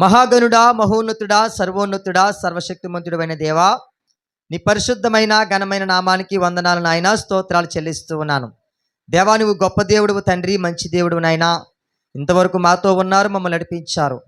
మహాగనుడా మహోన్నతుడా సర్వోన్నతుడా సర్వశక్తిమంతుడైన దేవా నీ పరిశుద్ధమైన ఘనమైన నామానికి వందనాలు నాయన స్తోత్రాలు చెల్లిస్తూ ఉన్నాను. దేవా నువ్వు గొప్ప దేవుడు తండ్రి మంచి దేవుడు నాయనా. ఇంతవరకు మాతో ఉన్నారు మమ్మల్ని నడిపించారు.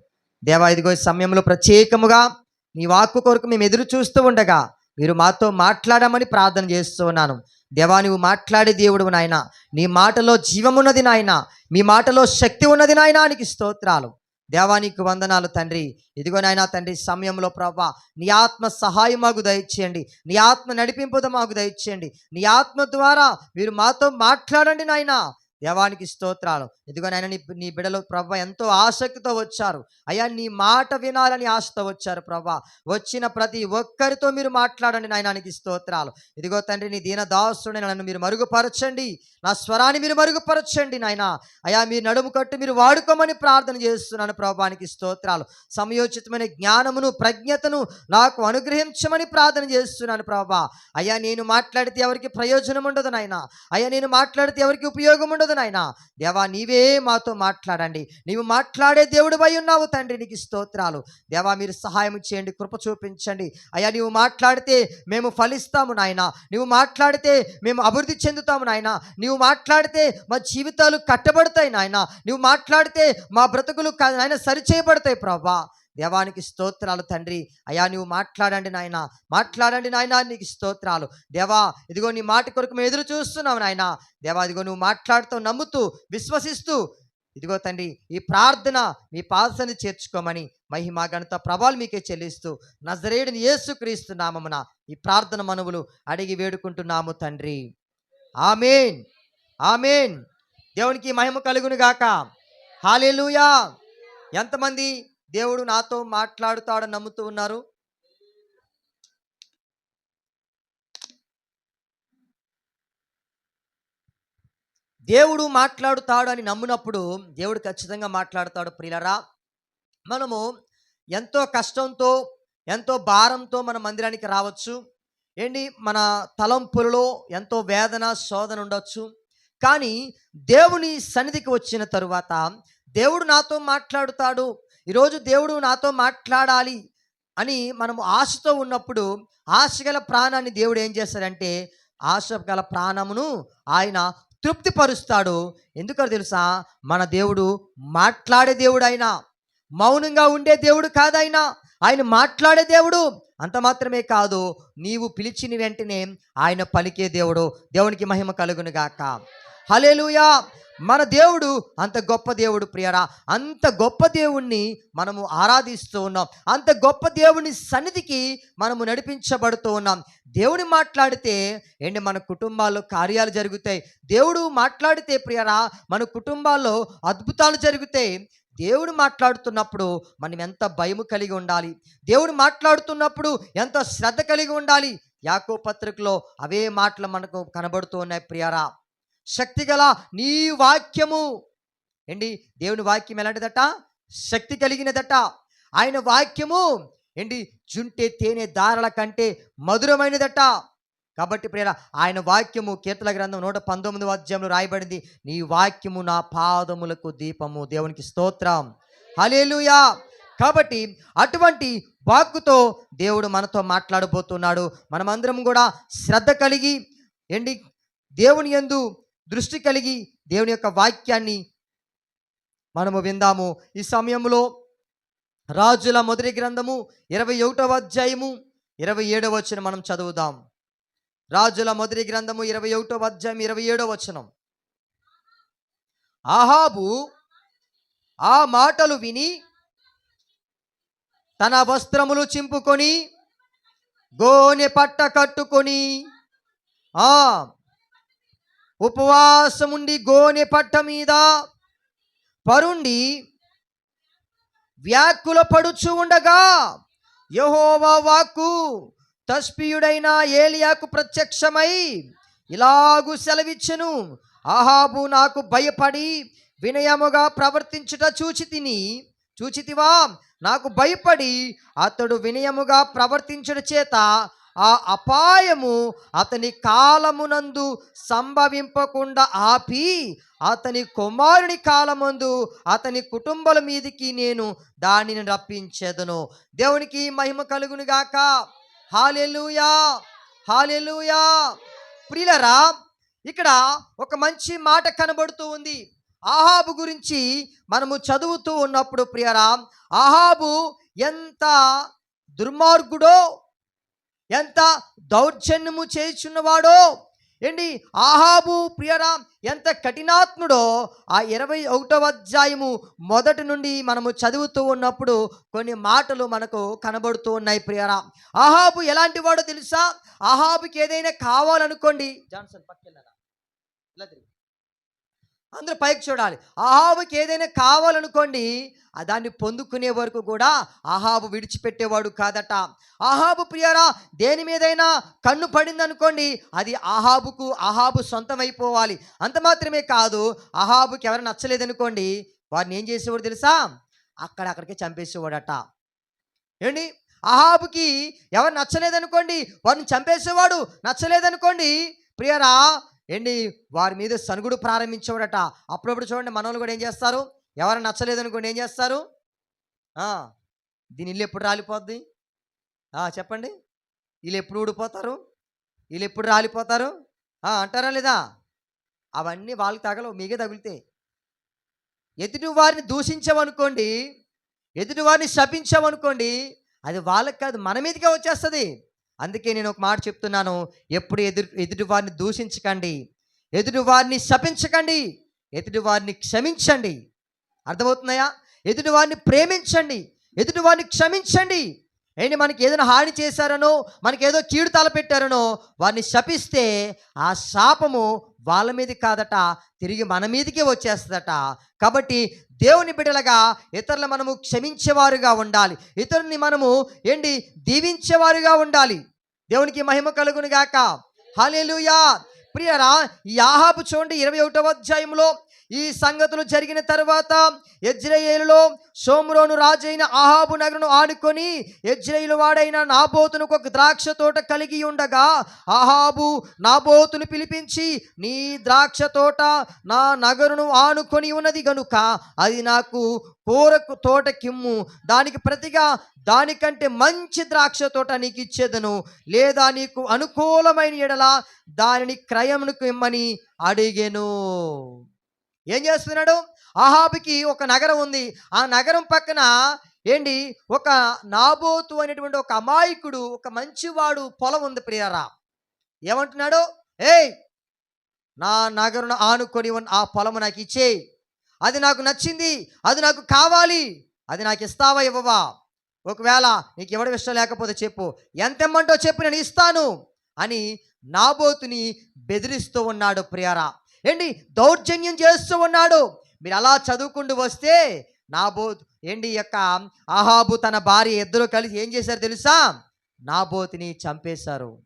దేవా ఇదిగో సమయంలో ప్రత్యేకముగా నీ వాక్కు కొరకు మేము ఎదురు చూస్తూ ఉండగా మీరు మాతో మాట్లాడమని ప్రార్థన చేస్తూ ఉన్నాను. దేవా నువ్వు మాట్లాడే దేవుడు నాయన. నీ మాటలో జీవమున్నది నాయన. మీ మాటలో శక్తి ఉన్నది నాయనా నీకు స్తోత్రాలు. దేవానికి వందనాలు తండ్రి. ఇదిగో నాయనా తండ్రి సమయంలో ప్రభా నీ ఆత్మ సహాయం మాకు దయచేయండి. నీ ఆత్మ నడిపింపుద మాకు దయచేయండి. నీ ఆత్మ ద్వారా మీరు మాతో మాట్లాడండి నాయనా. దేవానికి స్తోత్రాలు. ఇదిగో నాయన నీ నీ బిడలు ప్రభా ఎంతో ఆసక్తితో వచ్చారు. అయ్యా నీ మాట వినాలని ఆశతో వచ్చారు ప్రభా. వచ్చిన ప్రతి ఒక్కరితో మీరు మాట్లాడండి నాయనానికి స్తోత్రాలు. ఇదిగో తండ్రి నీ దీన దాసుని నన్ను మీరు మరుగుపరచండి. నా స్వరాన్ని మీరు మరుగుపరచండి నాయన. అయ్యా మీరు నడుము కట్టు మీరు వాడుకోమని ప్రార్థన చేస్తున్నాను ప్రభానికి స్తోత్రాలు. సమయోచితమైన జ్ఞానమును ప్రజ్ఞతను నాకు అనుగ్రహించమని ప్రార్థన చేస్తున్నాను ప్రభా. అయ్యా నేను మాట్లాడితే ఎవరికి ప్రయోజనం ఉండదు నాయన. అయ్యా నేను మాట్లాడితే ఎవరికి ఉపయోగం ఉండదు నాయన. దేవా నీవే మాతో మాట్లాడండి. నీవు మాట్లాడే దేవుడు అయి ఉన్నావు తండ్రి నీకు స్తోత్రాలు. దేవా మీరు సహాయం చేయండి కృప చూపించండి. అయ్యా నీవు మాట్లాడితే మేము ఫలిస్తాము నాయన. నీవు మాట్లాడితే మేము అభివృద్ధి చెందుతాము నాయన. నీవు మాట్లాడితే మా జీవితాలు కట్టబడతాయి నాయన. నీవు మాట్లాడితే మా బ్రతుకులు ఆయన సరిచేయబడతాయి ప్రభా. దేవానికి స్తోత్రాలు తండ్రి. అయ్యా నువ్వు మాట్లాడండి నాయన. మాట్లాడండి నాయన నీకు స్తోత్రాలు. దేవా ఇదిగో నీ మాట కొరకు మేము ఎదురు చూస్తున్నావు నాయన. దేవా ఇదిగో నువ్వు మాట్లాడుతూ నమ్ముతూ విశ్వసిస్తూ ఇదిగో తండ్రి ఈ ప్రార్థన మీ పాదసని చేర్చుకోమని మహిమ గణత ప్రభాలు మీకే చెల్లిస్తూ నజరేడిని యేసుక్రీస్తు నామమున ఈ ప్రార్థన మనవులు అడిగి వేడుకుంటున్నాము తండ్రి. ఆమెన్. ఆమెన్. దేవునికి మహిమ కలుగునుగాక. హాలేలుయా. ఎంతమంది దేవుడు నాతో మాట్లాడుతాడని నమ్ముతూ ఉన్నారు. దేవుడు మాట్లాడుతాడు అని నమ్మినప్పుడు దేవుడు ఖచ్చితంగా మాట్లాడుతాడు ప్రియులరా. మనము ఎంతో కష్టంతో ఎంతో భారంతో మన మందిరానికి రావచ్చు. ఏంటి? మన తలంపులలో ఎంతో వేదన శోధన ఉండొచ్చు. కానీ దేవుని సన్నిధికి వచ్చిన తరువాత దేవుడు నాతో మాట్లాడుతాడు. ఈరోజు దేవుడు నాతో మాట్లాడాలి అని మనము ఆశతో ఉన్నప్పుడు ఆశ గల ప్రాణాన్ని దేవుడు ఏం చేస్తాడంటే ఆశ గల ప్రాణమును ఆయన తృప్తిపరుస్తాడు. ఎందుకో తెలుసా? మన దేవుడు మాట్లాడే దేవుడు ఆయన మౌనంగా ఉండే దేవుడు కాదాయన ఆయన మాట్లాడే దేవుడు అంత మాత్రమే కాదు నీవు పిలిచిన వెంటనే ఆయన పలికే దేవుడు. దేవునికి మహిమ కలుగును గాక. హలేలుయా మన దేవుడు అంత గొప్ప దేవుడు ప్రియరా. అంత గొప్ప దేవుణ్ణి మనము ఆరాధిస్తూ ఉన్నాం. అంత గొప్ప దేవుని సన్నిధికి మనము నడిపించబడుతూ ఉన్నాం. దేవుని మాట్లాడితే ఏంటి? మన కుటుంబాల్లో కార్యాలు జరుగుతాయి. దేవుడు మాట్లాడితే ప్రియరా మన కుటుంబాల్లో అద్భుతాలు జరుగుతాయి. దేవుడు మాట్లాడుతున్నప్పుడు మనం ఎంత భయము కలిగి ఉండాలి? దేవుడు మాట్లాడుతున్నప్పుడు ఎంత శ్రద్ధ కలిగి ఉండాలి? యాకో పత్రికలో అవే మాటలు మనకు కనబడుతూ ఉన్నాయి ప్రియరా. శక్తిగల నీ వాక్యము. ఏంటి? దేవుని వాక్యం ఎలాంటిదట? శక్తి కలిగినదట. ఆయన వాక్యము ఏంటి? జుంటే తేనె దారల కంటే మధురమైనదట. కాబట్టి ప్రియ ఆయన వాక్యము కీర్తన గ్రంథం నూట పంతొమ్మిది అధ్యాయంలో రాయబడింది. నీ వాక్యము నా పాదములకు దీపము. దేవునికి స్తోత్రం. హలేలుయా కాబట్టి అటువంటి వాక్కుతో దేవుడు మనతో మాట్లాడబోతున్నాడు. మనమందరం కూడా శ్రద్ధ కలిగి ఏంటి? దేవుని యందు దృష్టి కలిగి దేవుని యొక్క వాక్యాన్ని మనము విందాము. ఈ సమయంలో రాజుల మొదటి గ్రంథము ఇరవై ఒకటవ అధ్యాయము ఇరవై ఏడవ వచ్చిన మనం చదువుదాం. రాజుల మొదటి గ్రంథము ఇరవై ఒకటవ అధ్యాయం ఇరవై ఏడవ వచనం. ఆహాబు ఆ మాటలు విని తన వస్త్రములు చింపుకొని గోనె పట్ట కట్టుకొని ఆ ఉపవాసముండి గోనె పట్ట మీద పరుండి వ్యాకుల పడుచు ఉండగా యహోవా వాక్కు తస్పియుడైన ఏలియాకు ప్రత్యక్షమై ఇలాగు సెలవిచ్చెను. ఆహాబు నాకు భయపడి వినయముగా ప్రవర్తించుట చూచి తిని చూచితివా నాకు భయపడి అతడు వినయముగా ప్రవర్తించుట చేత ఆ అపాయము అతని కాలమునందు సంభవింపకుండా ఆపి అతని కుమారుని కాలమందు అతని కుటుంబాల మీదికి నేను దానిని రప్పించేదను. దేవునికి మహిమ కలుగును గాక. హాలెలుయా హాలెలుయా ప్రియులరా ఇక్కడ ఒక మంచి మాట కనబడుతూ ఉంది. ఆహాబు గురించి మనము చదువుతూ ఉన్నప్పుడు ప్రియరా ఆహాబు ఎంత దుర్మార్గుడో ఎంత దౌర్జన్యము చేయుచున్నవాడో? ఏంటి? ఆహాబు ప్రియరా ఎంత కఠినాత్ముడో? ఆ ఇరవై ఒకటవ అధ్యాయము మొదటి నుండి మనము చదువుతూ ఉన్నప్పుడు కొన్ని మాటలు మనకు కనబడుతూ ఉన్నాయి ప్రియరా. ఆహాబు ఎలాంటి వాడో తెలుసా? ఆహాబుకి ఏదైనా కావాలనుకోండి. జాన్సన్ పక్కన ఇలా అందరూ పైకి చూడాలి. ఆహాబుకి ఏదైనా కావాలనుకోండి దాన్ని పొందుకునే వరకు కూడా ఆహాబు విడిచిపెట్టేవాడు కాదట. ఆహాబు ప్రియరా దేని మీదైనా కన్ను పడిందనుకోండి అది ఆహాబుకు ఆహాబు సొంతమైపోవాలి. అంత మాత్రమే కాదు అహాబుకి ఎవరు నచ్చలేదనుకోండి వారిని ఏం చేసేవాడు తెలుసా? అక్కడ అక్కడికే చంపేసేవాడట. ఏంటి? అహాబుకి ఎవరు నచ్చలేదనుకోండి వారిని చంపేసేవాడు నచ్చలేదనుకోండి ప్రియరా ఏంటి? వారి మీద సనుగుడు ప్రారంభించేవాడట. అప్పుడప్పుడు చూడండి మనోళ్ళు కూడా ఏం చేస్తారు? ఎవరు నచ్చలేదనుకోండి ఏం చేస్తారు? దీని ఇల్లు ఎప్పుడు రాలిపోద్ది? చెప్పండి. వీళ్ళు ఎప్పుడు ఊడిపోతారు? వీళ్ళు ఎప్పుడు రాలిపోతారు? అంటారా లేదా? అవన్నీ వాళ్ళకి తగలవు మీకే తగులుతాయి. ఎదుటి వారిని దూషించామనుకోండి ఎదుటి వారిని శపించామనుకోండి అది వాళ్ళకి కాదు మన మీదకే వచ్చేస్తుంది. అందుకే నేను ఒక మాట చెప్తున్నాను. ఎప్పుడు ఎదురు ఎదుటి వారిని దూషించకండి. ఎదుటి వారిని శపించకండి. ఎదుటి వారిని క్షమించండి. అర్థమవుతున్నాయా? ఎదుటివారిని ప్రేమించండి. ఎదుటివారిని క్షమించండి. ఏంటి మనకి ఏదైనా హాని చేశారనో మనకి ఏదో కీడు తలపెట్టారనో వారిని శపిస్తే ఆ శాపము వాళ్ళ మీద కాదట తిరిగి మన మీదకే వచ్చేస్తుందట. కాబట్టి దేవుని బిడ్డలుగా ఇతరులు మనము క్షమించేవారుగా ఉండాలి. ఇతరుని మనము ఏంటి? దీవించేవారుగా ఉండాలి. దేవునికి మహిమ కలుగును గాక హాలేలుయా ప్రియరా ఈ చూడండి ఇరవై ఒకటవ అధ్యాయంలో ఈ సంగతులు జరిగిన తర్వాత ఎజ్రయేలులో సోమ్రోను రాజైన ఆహాబు నగరును ఆడుకొని ఎజ్రయేలు వాడైన నాబోతునకు ఒక ద్రాక్ష తోట కలిగి ఉండగా అహాబు నాబోతును పిలిపించి నీ ద్రాక్ష తోట నా నగరును ఆనుకొని ఉన్నది గనుక అది నాకు కూరకు తోట కిమ్ము. దానికి ప్రతిగా దానికంటే మంచి ద్రాక్ష తోట నీకు ఇచ్చేదను. లేదా నీకు అనుకూలమైన ఎడల దానిని క్రయమునకు ఇమ్మని అడిగెను. ఏం చేస్తున్నాడు? ఆహాబుకి ఒక నగరం ఉంది. ఆ నగరం పక్కన ఏంటి? ఒక నాబోతు అనేటువంటి ఒక అమాయకుడు ఒక మంచివాడు పొలం ఉంది ప్రియరా. ఏమంటున్నాడు? ఏయ్! నా నగరును ఆనుకొని ఉన్న ఆ పొలము నాకు ఇచ్చేయి. అది నాకు నచ్చింది. అది నాకు కావాలి. అది నాకు ఇస్తావా ఇవ్వవా? ఒకవేళ నీకు ఇవ్వడం ఇష్టం లేకపోతే చెప్పు. ఎంత ఇమ్మంటో చెప్పు నేను ఇస్తాను అని నాబోతుని బెదిరిస్తూ ఉన్నాడు ప్రియరా. ఏంటి? దౌర్జన్యం చేస్తూ ఉన్నాడు. మీరు అలా చదువుకుంటూ వస్తే నాబోతు ఏంటి? యొక్క ఆహాబు తన భార్య ఇద్దరు కలిసి ఏం చేశారు తెలుసా? నాబోతుని చంపేశారు.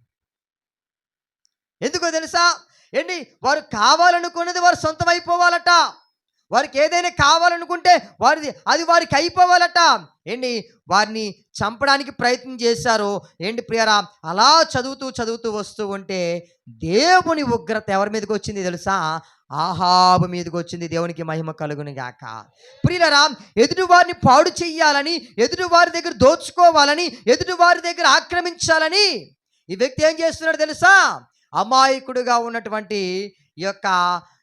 ఎందుకో తెలుసా? ఏంటి? వారు కావాలనుకున్నది వారు సొంతం అయిపోవాలట వారికి ఏదైనా కావాలనుకుంటే వారిది అది వారికి అయిపోవాలట. ఏంటి? వారిని చంపడానికి ప్రయత్నం చేశారు ఏంటి ప్రియరా? అలా చదువుతూ చదువుతూ వస్తూ ఉంటే దేవుని ఉగ్రత ఎవరి మీదకి వచ్చింది తెలుసా? ఆహాబు మీదకి వచ్చింది దేవునికి మహిమ కలుగుని గాక. ప్రియులరా ఎదుటివారిని పాడు చెయ్యాలని ఎదుటివారి దగ్గర దోచుకోవాలని ఎదుటివారి దగ్గర ఆక్రమించాలని ఈ వ్యక్తి ఏం చేస్తున్నాడు తెలుసా? అమాయకుడుగా ఉన్నటువంటి ఈ యొక్క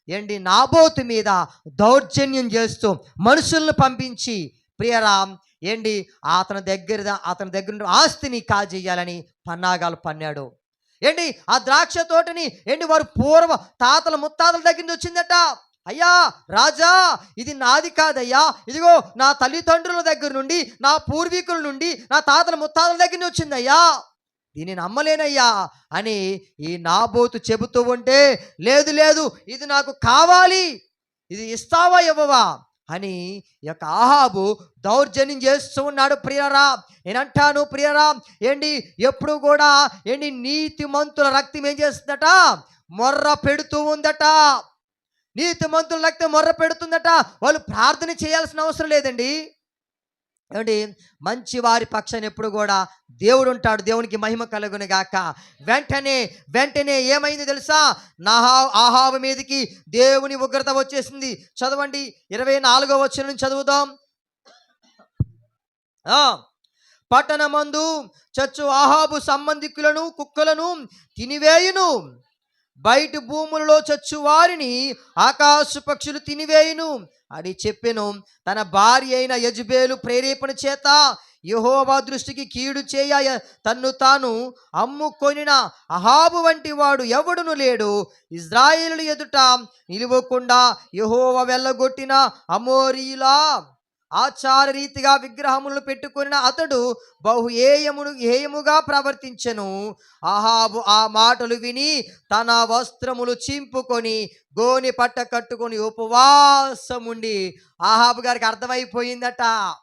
ఏంటి నాబోతు మీద దౌర్జన్యం చేస్తూ మనుషులను పంపించి ప్రియరామ్ ఏంటి? అతని దగ్గర అతని దగ్గర ఆస్తిని కాజేయాలని పన్నాగాలు పన్నాడు. ఏంటి? ఆ ద్రాక్ష తోటని ఏంటి? వారు పూర్వ తాతల ముత్తాతల దగ్గర నుంచి వచ్చిందట. అయ్యా రాజా ఇది నాది కాదయ్యా. ఇదిగో నా తల్లిదండ్రుల దగ్గర నుండి నా పూర్వీకుల నుండి నా తాతల ముత్తాతల దగ్గర నుంచి వచ్చిందయ్యా. దీన్ని నమ్మలేనయ్యా అని ఈ నాబోతు చెబుతూ ఉంటే లేదు లేదు ఇది నాకు కావాలి. ఇది ఇస్తావా ఇవ్వవా అని ఈ యొక్క ఆహాబు దౌర్జన్యం చేస్తూ ఉన్నాడు ప్రియరా నేనంటాను ప్రియరా ఏంటి? ఎప్పుడు కూడా ఏంటి? నీతిమంతుల రక్తం ఏం చేస్తుందట? మొర్ర పెడుతూ ఉందట. నీతిమంతుల రక్తం మొర్ర పెడుతుందట. వాళ్ళు ప్రార్థన చేయాల్సిన అవసరం లేదండి. ఏమండి? మంచి వారి పక్షాన్ని ఎప్పుడు కూడా దేవుడు ఉంటాడు దేవునికి మహిమ కలుగును గాక. వెంటనే వెంటనే ఏమైంది తెలుసా? నాహా ఆహాబు మీదకి దేవుని ఉగ్రత వచ్చేసింది. చదవండి. ఇరవై నాలుగో వచ్చిన నుంచి చదువుదాం పట్టణమందు చచ్చు ఆహాబు సంబంధికులను కుక్కలను తినివేయును. బయట భూములలో చచ్చు వారిని ఆకాశ పక్షులు తినివేయును. అని చెప్పెను తన భార్య అయిన యజుబేలు ప్రేరేపణ చేత యహోవా దృష్టికి కీడు చేయ తన్ను తాను అమ్ముకొనిన అహాబు వంటి వాడు ఎవడును లేడు. ఇజ్రాయేలు ఎదుట నిలువకుండా యహోవ వెళ్ళగొట్టిన అమోరీలా ఆచార రీతిగా విగ్రహములను పెట్టుకున్న అతడు బహు ఏయమును ఏయముగా ప్రవర్తించెను. ఆహాబు ఆ మాటలు విని తన వస్త్రములు చింపుకొని గోని పట్ట కట్టుకొని ఉపవాసముండి ఆహాబు గారికి అర్థమైపోయిందట.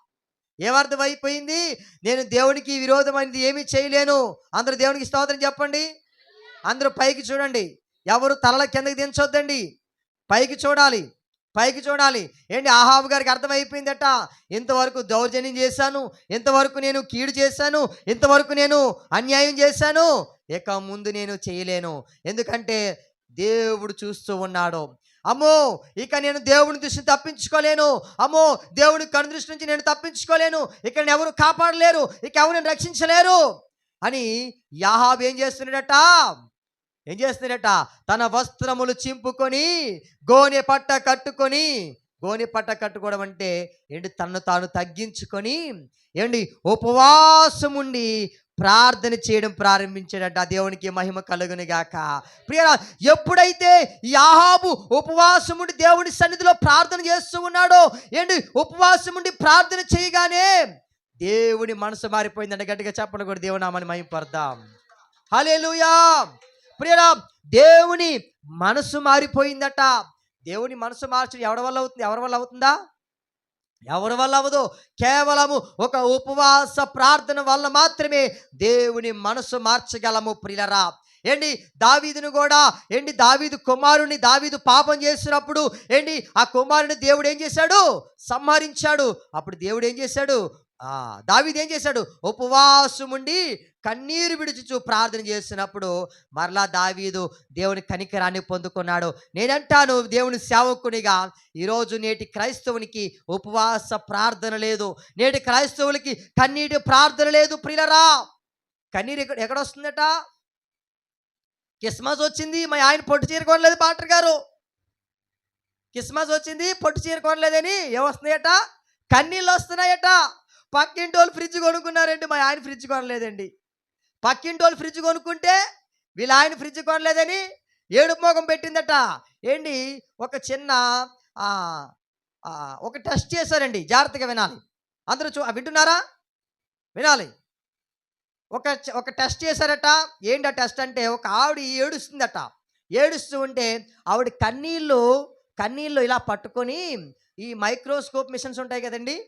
ఏమర్థమైపోయింది? నేను దేవునికి విరోధమైనది ఏమీ చేయలేను. అందరూ దేవునికి స్తోత్రం చెప్పండి. అందరూ పైకి చూడండి. ఎవరు తలల కిందకి దించొద్దండి. పైకి చూడాలి. పైకి చూడాలి. ఏంటి? ఆహాబు గారికి అర్థమైపోయిందట. ఇంతవరకు దౌర్జన్యం చేశాను. ఇంతవరకు నేను కీడు చేశాను. ఇంతవరకు నేను అన్యాయం చేశాను. ఇక ముందు నేను చేయలేను. ఎందుకంటే దేవుడు చూస్తూ ఉన్నాడు. అమ్మో! ఇక నేను దేవుని దృష్టిని తప్పించుకోలేను. అమ్మో! దేవుని కను దృష్టి నుంచి నేను తప్పించుకోలేను. ఇక్కడ ఎవరు కాపాడలేరు. ఇక ఎవరు రక్షించలేరు? అని యాహాబ్ ఏం చేస్తున్నాడట? ఏం చేస్తున్నాడట తన వస్త్రములు చింపుకొని గోనె పట్ట కట్టుకొని గోనె పట్ట కట్టుకోవడం అంటే ఏంటి? తనను తాను తగ్గించుకొని ఏంటి? ఉపవాసం ఉండి ప్రార్థన చేయడం ప్రారంభించాడట. దేవునికి మహిమ కలుగును గాక. ప్రియరా ఎప్పుడైతే యాహాబు ఆహాబు ఉపవాసం ఉండి దేవుని సన్నిధిలో ప్రార్థన చేస్తూ ఉన్నాడో ఏంటి? ఉపవాసం ఉండి ప్రార్థన చేయగానే దేవుని మనసు మారిపోయిందంటే. గట్టిగా చెప్పడం కూడా దేవునామని మహిమపడదాం లూయా ప్రియరా దేవుని మనసు మారిపోయిందట. దేవుని మనసు మార్చడం ఎవరి వల్ల అవుతుంది? ఎవరి వల్ల అవుతుందా? ఎవరి వల్ల అవ్వదు? కేవలము ఒక ఉపవాస ప్రార్థన వల్ల మాత్రమే దేవుని మనసు మార్చగలము ప్రిలరా ఏంటి దావీదును కూడా? ఏంటి దావీదు కుమారుని దావీదు పాపం చేసినప్పుడు ఏంటి ఆ కుమారుని దేవుడు ఏం చేశాడు? సంహరించాడు. అప్పుడు దేవుడు ఏం చేశాడు? ఆ దావీదు ఏం చేశాడు? ఉపవాసముండి కన్నీరు విడుచుచు ప్రార్థన చేసినప్పుడు మరలా దావీదు దేవుని కనికరాన్ని పొందుకున్నాడు. నేనంటాను దేవుని సేవకునిగా ఈరోజు నేటి క్రైస్తవునికి ఉపవాస ప్రార్థన లేదు. నేటి క్రైస్తవులకి కన్నీటి ప్రార్థన లేదు ప్రియులరా. కన్నీరు ఎక్కడ ఎక్కడ వస్తుందట? క్రిస్మస్ వచ్చింది మా ఆయన పొట్టు చీర కొనలేదు పాటర్ గారు. క్రిస్మస్ వచ్చింది పొట్టు చీర కొనలేదని ఏమొస్తున్నాయట కన్నీళ్ళు వస్తున్నాయట. పక్కింటి వాళ్ళు ఫ్రిడ్జ్ కొనుక్కున్నారండి మా ఆయన ఫ్రిడ్జ్ కొనలేదండి. పక్కింటి వాళ్ళు ఫ్రిడ్జ్ కొనుక్కుంటే వీళ్ళ ఆయన ఫ్రిడ్జ్ కొనలేదని ఏడుపు మోగం పెట్టిందట. ఏంటి? ఒక చిన్న ఒక టెస్ట్ చేశారండి జాగ్రత్తగా వినాలి. అందరూ చూ వింటున్నారా? వినాలి. ఒక ఒక టెస్ట్ చేశారట. ఏంటి ఆ టెస్ట్ అంటే? ఒక ఆవిడ ఏడుస్తుందట. ఏడుస్తూ ఉంటే ఆవిడ కన్నీళ్ళు కన్నీళ్ళు ఇలా పట్టుకొని ఈ మైక్రోస్కోప్ మిషన్స్ ఉంటాయి కదండి?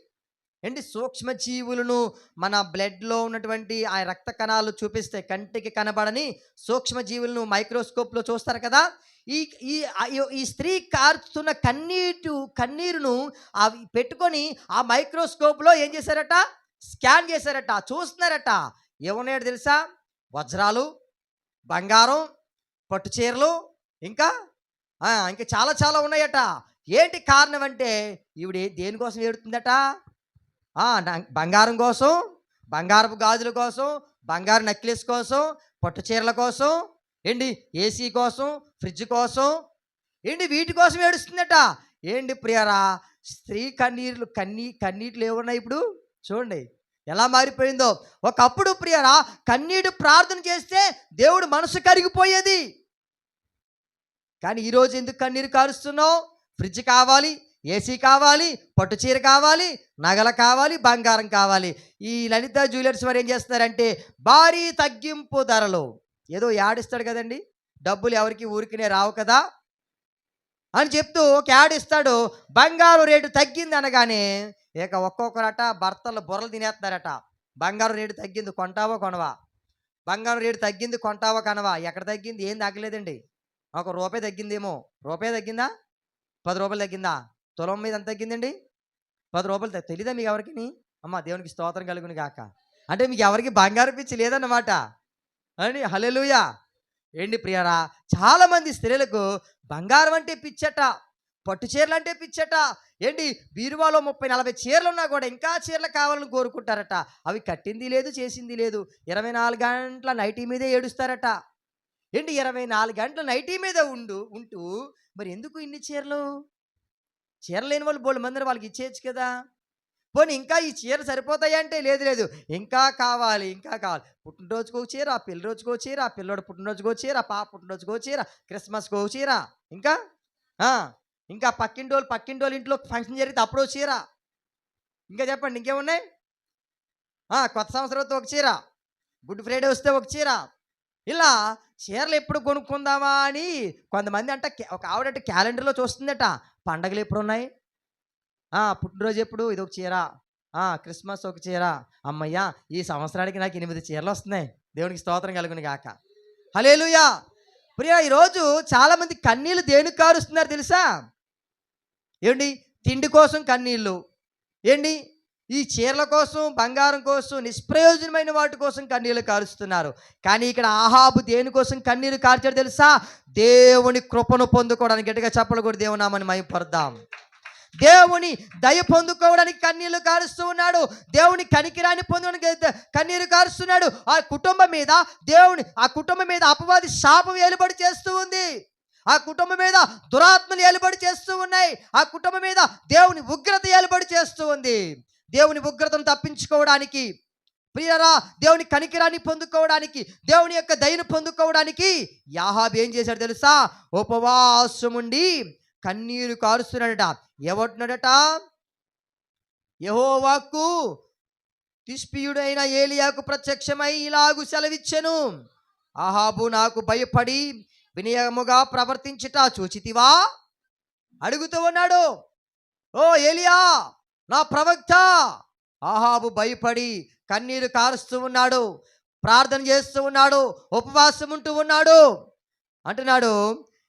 ఏంటి? సూక్ష్మజీవులను మన బ్లడ్లో ఉన్నటువంటి ఆ రక్త కణాలు చూపిస్తే కంటికి కనబడని సూక్ష్మజీవులను మైక్రోస్కోప్లో చూస్తారు కదా? ఈ ఈ ఈ- ఈ స్త్రీ కార్చుతున్న కన్నీటు కన్నీరును అవి పెట్టుకొని ఆ మైక్రోస్కోప్లో ఏం చేశారట? స్కాన్ చేశారట. చూస్తున్నారట. ఏమున్నాయో తెలుసా? వజ్రాలు బంగారం పట్టు చీరలు ఇంకా? ఇంకా చాలా చాలా ఉన్నాయట. ఏంటి కారణం అంటే ఈవిడ దేనికోసం ఏడుతుందట? బంగారం కోసం బంగారపు గాజుల కోసం బంగారు నెక్లెస్ కోసం పట్టు చీరల కోసం ఏంటి ఏసీ కోసం ఫ్రిడ్జ్ కోసం ఏంటి వీటి కోసం ఏడుస్తుందట? ఏంటి ప్రియరా స్త్రీ కన్నీళ్ళు కన్నీ కన్నీళ్ళు ఏమున్నాయి ఇప్పుడు? చూడండి. ఎలా మారిపోయిందో? ఒకప్పుడు ప్రియరా కన్నీడు ప్రార్థన చేస్తే దేవుడు మనసు కరిగిపోయేది. కానీ ఈరోజు ఎందుకు కన్నీరు కారుస్తున్నావు? ఫ్రిడ్జ్ కావాలి ఏసీ కావాలి పట్టు చీర కావాలి నగలు కావాలి బంగారం కావాలి. ఈ లలిత జ్యువెలర్స్ వారు ఏం చేస్తున్నారంటే భారీ తగ్గింపు ధరలు. ఏదో యాడిస్తాడు కదండి. డబ్బులు ఎవరికి ఊరికినే రావు కదా. అని చెప్తూ ఒక యాడ్ ఇస్తాడు. బంగారు రేటు తగ్గింది అనగానే ఇక ఒక్కొక్కరట భర్తలు బుర్రలు తినేస్తున్నారట. బంగారు రేటు తగ్గింది కొంటావా కొనవా? బంగారం రేటు తగ్గింది కొంటావా కొనవా? ఎక్కడ తగ్గింది? ఏం తగ్గలేదండి. ఒక రూపాయి తగ్గిందేమో. రూపాయి తగ్గిందా? పది రూపాయలు తగ్గిందా? తులం మీద ఎంత తగ్గిందండి? పది రూపాయలు తెలీదా మీకు ఎవరికి అమ్మ దేవునికి స్తోత్రం కలుగుని కాక అంటే మీకు ఎవరికి బంగారు పిచ్చి లేదన్నమాట. అని హలెలుయా ఏంటి ప్రియరా? చాలామంది స్త్రీలకు బంగారం అంటే పిచ్చట పట్టు చీరలు అంటే పిచ్చట ఏంటి బీరువాలో ముప్పై నలభై చీరలు ఉన్నా కూడా ఇంకా చీరలు కావాలని కోరుకుంటారట. అవి కట్టింది లేదు చేసింది లేదు. ఇరవై నాలుగు గంటల నైటీ మీదే ఏడుస్తారట. ఏంటి ఇరవై నాలుగు గంటల నైటీ మీద ఉండు ఉంటూ మరి ఎందుకు ఇన్ని చీరలు? చీరలేని వాళ్ళు బోళ్ళు మందిని వాళ్ళకి ఇచ్చేయచ్చు కదా. పోనీ ఇంకా ఈ చీర సరిపోతాయంటే లేదు లేదు. ఇంకా కావాలి ఇంకా కావాలి. పుట్టినరోజుకో చీర పెళ్ళి రోజుకు రోజుకో చీర పిల్లోడు పుట్టినరోజుకు ఒక చీర పాప పాప ఒక చీర క్రిస్మస్కో చీర ఇంకా? ఇంకా పక్కింటోళ్ళు పక్కింటోళ్ళ ఇంట్లో ఫంక్షన్ జరిగితే ఒక చీర. ఇంకా చెప్పండి ఇంకేమున్నాయి? కొత్త సంవత్సరంతో ఒక చీర గుడ్ ఫ్రైడే వస్తే ఒక చీర. ఇలా చీరలు ఎప్పుడు కొనుక్కుందామా అని కొంతమంది అంట ఒక ఆవిడ క్యాలెండర్లో చూస్తుందట పండగలు ఎప్పుడు ఉన్నాయి పుట్టినరోజు ఎప్పుడు? ఇది ఒక చీర క్రిస్మస్ ఒక చీర. అమ్మయ్యా ఈ సంవత్సరానికి నాకు ఎనిమిది చీరలు వస్తున్నాయి. దేవునికి స్తోత్రం కలుగుని గాక. హలేలుయా ప్రియా ఈరోజు చాలామంది కన్నీళ్ళు దేనికి కారుస్తున్నారు తెలుసా? ఏంటి? తిండి కోసం కన్నీళ్ళు ఏంటి? ఈ చీరల కోసం బంగారం కోసం నిష్ప్రయోజనమైన వాటి కోసం కన్నీళ్ళు కారుస్తున్నారు. కానీ ఇక్కడ ఆహాబు దేనికోసం కన్నీరు కార్చాడు తెలుసా? దేవుని కృపను పొందుకోవడానికి. గట్టిగా చెప్పలు కూడా దేవునామని పడదాం దేవుని దయ పొందుకోవడానికి కన్నీళ్ళు కారుస్తూ ఉన్నాడు. దేవుని కనికిరాన్ని పొందడానికి కన్నీరు కారుస్తున్నాడు. ఆ కుటుంబం మీద దేవుని ఆ కుటుంబం మీద అపవాది శాపం ఏలుబడి చేస్తూ ఉంది. ఆ కుటుంబం మీద దురాత్మలు ఏలుబడి చేస్తూ ఉన్నాయి. ఆ కుటుంబం మీద దేవుని ఉగ్రత ఏలుబడి చేస్తూ ఉంది. దేవుని ఉగ్రతను తప్పించుకోవడానికి ప్రియరా దేవుని కనికిరాన్ని పొందుకోవడానికి దేవుని యొక్క దయను పొందుకోవడానికి యాహాబ్ ఏం చేశాడు తెలుసా? ఉపవాసముండి కన్నీరు కారుస్తున్నాడట ఎవడున్నాడట యహోవాకు తిష్పియుడైన ఏలియాకు ప్రత్యక్షమై ఇలాగు సెలవిచ్చెను. ఆహాబు నాకు భయపడి వినయముగా ప్రవర్తించుట చూచితివా? అడుగుతూ ఉన్నాడు. ఓ ఏలియా నా ప్రవక్త! ఆహాబు భయపడి కన్నీరు కారుస్తూ ఉన్నాడు. ప్రార్థన చేస్తూ ఉన్నాడు. ఉపవాసం ఉంటూ ఉన్నాడు. అంటున్నాడు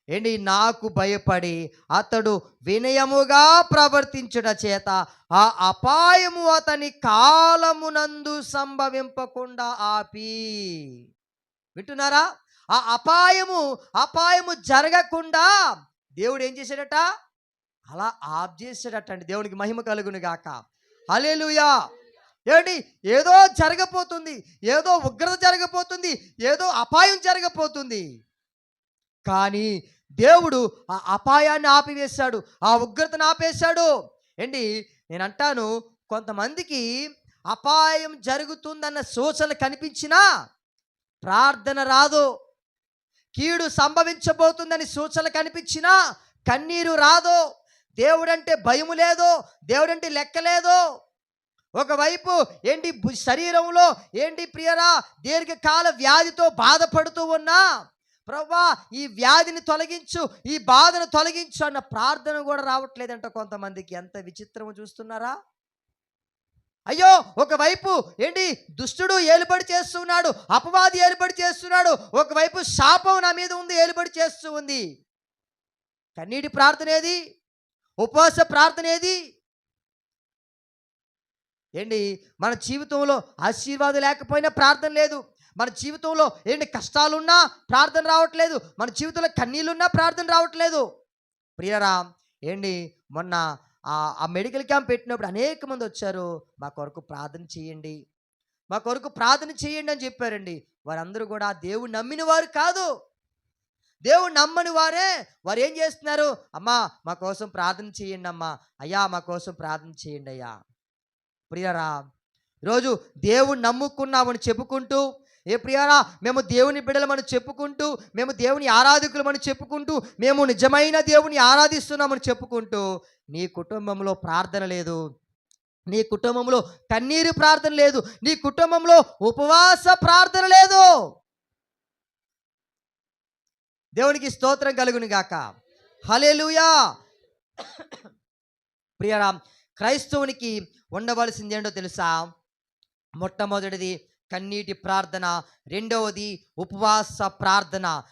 ఏంటి? నాకు భయపడి అతడు వినయముగా ప్రవర్తించుట చేత ఆ అపాయము అతని కాలమునందు సంభవింపకుండా ఆపి. వింటున్నారా? ఆ అపాయము అపాయము జరగకుండా దేవుడు ఏం చేశాడట? అలా ఆఫ్ చేశాడట అండి దేవునికి మహిమ కలుగును గాక. హలేలుయా ఏమిటి ఏదో జరగపోతుంది. ఏదో ఉగ్రత జరగపోతుంది. ఏదో అపాయం జరగపోతుంది. కానీ దేవుడు ఆ అపాయాన్ని ఆపివేశాడు ఆ ఉగ్రతను ఆపేశాడు. ఏంటి? నేను అంటాను కొంతమందికి అపాయం జరుగుతుందన్న సూచనలు కనిపించినా ప్రార్థన రాదు. కీడు సంభవించబోతుందని సూచనలు కనిపించినా కన్నీరు రాదు. దేవుడంటే భయము లేదు దేవుడంటే లెక్క లేదు. ఒకవైపు ఏంటి శరీరంలో ఏంటి ప్రియరా దీర్ఘకాల వ్యాధితో బాధపడుతూ ఉన్నా ప్రవ్వా ఈ వ్యాధిని తొలగించు ఈ బాధను తొలగించు అన్న ప్రార్థన కూడా రావట్లేదంట కొంతమందికి. ఎంత విచిత్రము చూస్తున్నారా? అయ్యో ఒకవైపు ఏంటి దుష్టుడు ఏలుబడి చేస్తున్నాడు అపవాది ఏలుబడి చేస్తున్నాడు ఒకవైపు శాపం నా మీద ఉంది ఏలుబడి చేస్తూ ఉంది. కన్నీటి ప్రార్థన ఏది? ఉపవాస ప్రార్థన ఏది? ఏంటి మన జీవితంలో ఆశీర్వాదం లేకపోయినా ప్రార్థన లేదు. మన జీవితంలో ఏంటి కష్టాలున్నా ప్రార్థన రావట్లేదు. మన జీవితంలో కన్నీళ్ళున్నా ప్రార్థన రావట్లేదు. ప్రియరా ఏంటి? మొన్న ఆ మెడికల్ క్యాంప్ పెట్టినప్పుడు అనేక మంది వచ్చారు. మా కొరకు ప్రార్థన చేయండి. మా కొరకు ప్రార్థన చేయండి అని చెప్పారండి. వారందరూ కూడా దేవుడు నమ్మిన వారు కాదు. దేవుడు నమ్మని వారే. వారు ఏం చేస్తున్నారు? అమ్మా మా కోసం ప్రార్థన చేయండి అమ్మా. అయ్యా మా కోసం ప్రార్థన చేయండి అయ్యా. ప్రియరా ఈరోజు దేవుడు నమ్ముకున్నామని చెప్పుకుంటూ ఏ ప్రియారా మేము దేవుని బిడ్డలమని చెప్పుకుంటూ మేము దేవుని ఆరాధకులమని చెప్పుకుంటూ మేము నిజమైన దేవుని ఆరాధిస్తున్నామని చెప్పుకుంటూ నీ కుటుంబంలో ప్రార్థన లేదు. నీ కుటుంబంలో కన్నీరు ప్రార్థన లేదు. నీ కుటుంబంలో ఉపవాస ప్రార్థన లేదు. దేవునికి స్తోత్రం కలుగును గాక. హలేలుయా ప్రియరా క్రైస్తవునికి ఉండవలసింది ఏంటో తెలుసా? మొట్టమొదటిది కన్నీటి ప్రార్థన. రెండవది ఉపవాస ప్రార్థన.